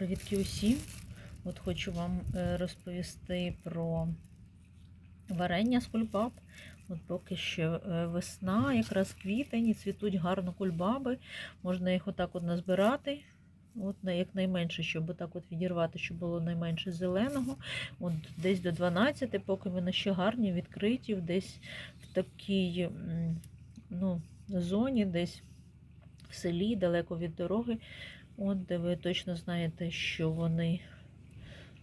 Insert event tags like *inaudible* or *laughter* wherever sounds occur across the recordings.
Привітки усім! От хочу вам е, розповісти про варення з кульбаб. От поки що е, весна, якраз квітень, і цвітуть гарно кульбаби. Можна їх отак от назбирати. От якнайменше, щоб отак от відірвати, щоб було найменше зеленого. От десь до 12, поки вони ще гарні, відкриті, десь в такій ну, зоні, десь в селі, далеко від дороги. От, де ви точно знаєте, що вони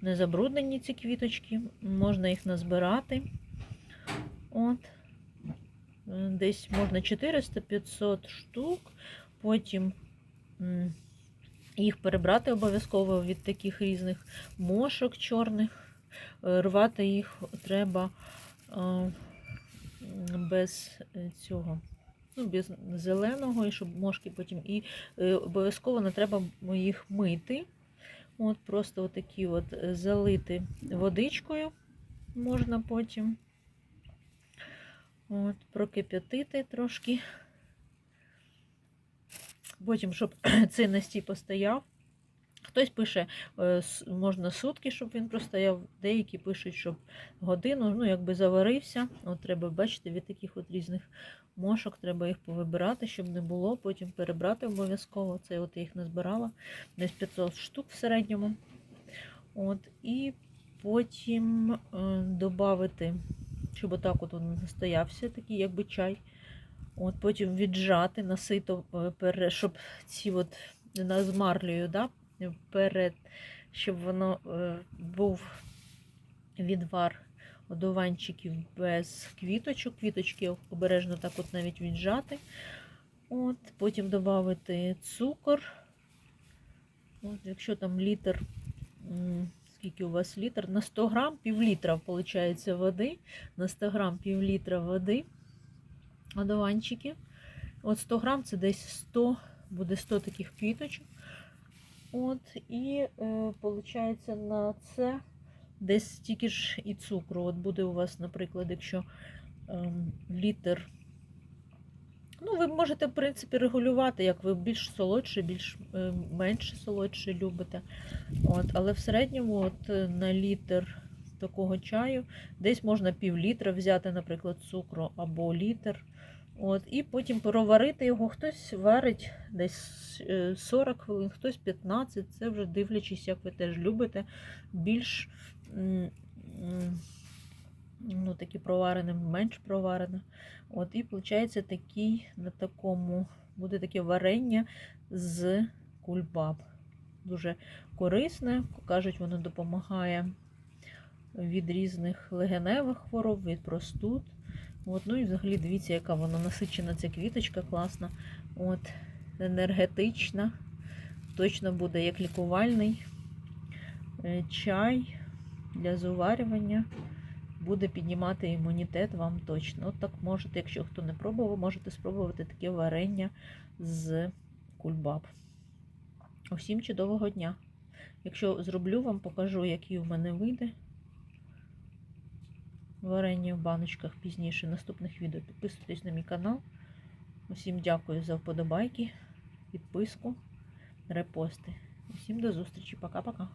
не забруднені, ці квіточки. Можна їх назбирати. От. Десь можна 400-500 штук. Потім їх перебрати обов'язково від таких різних мошок чорних. Е, Рвати їх треба е, без е, цього ну, без зеленого, і щоб мошки потім. І е, обов'язково не треба їх мити. От Просто отакі от е, залити водичкою можна потім. От, Прокип'ятити трошки. Потім, щоб *clears throat* цей настій постояв. Хтось пише, е, можна сутки, щоб він простояв, деякі пишуть, щоб годину, ну, якби заварився. От треба, бачите, від таких от різних мошок треба їх повибирати, щоб не було. Потім перебрати обов'язково. Це от я їх назбирала, десь 500 штук в середньому. От, і потім е, додати, щоб отак от він настоявся, такий, якби чай. От, потім віджати, насито, е, щоб ці от з марлею, да, перед, щоб воно е, був відвар одуванчиків без квіточок. Квіточки обережно так от навіть віджати. От, потім додати цукор. От, якщо там літр, скільки у вас літр? На 100 грам пів літра, виходить, води. На 100 грам пів літра води. Одуванчики. От 100 грам це десь 100, буде 100 таких квіточок. От, і е, виходить на це десь стільки ж і цукру. От буде у вас, наприклад, якщо ем, літр. Ну, ви можете, в принципі, регулювати, як ви більш солодше, більш е, менше солодше любите. От, але в середньому от, е, на літр такого чаю десь можна пів літра взяти, наприклад, цукру або літр. От, і потім проварити його. Хтось варить десь е, 40 хвилин, хтось 15. Це вже дивлячись, як ви теж любите. Більш ну, такі проварене, менш проварене. От, і виходить такий на такому буде таке варення з кульбаб. Дуже корисне. Кажуть, воно допомагає від різних легеневих хвороб, від простуд. От, ну і взагалі дивіться, яка вона насичена, ця квіточка класна. От, енергетична. Точно буде як лікувальний е, чай для заварювання. Буде піднімати імунітет вам точно. От так можете, якщо хто не пробував, можете спробувати таке варення з кульбаб. Усім чудового дня! Якщо зроблю вам, покажу, який у мене вийде варення в баночках пізніше наступних відео. Підписуйтесь на мій канал. Усім дякую за вподобайки, підписку, репости. Усім до зустрічі. Пока-пока.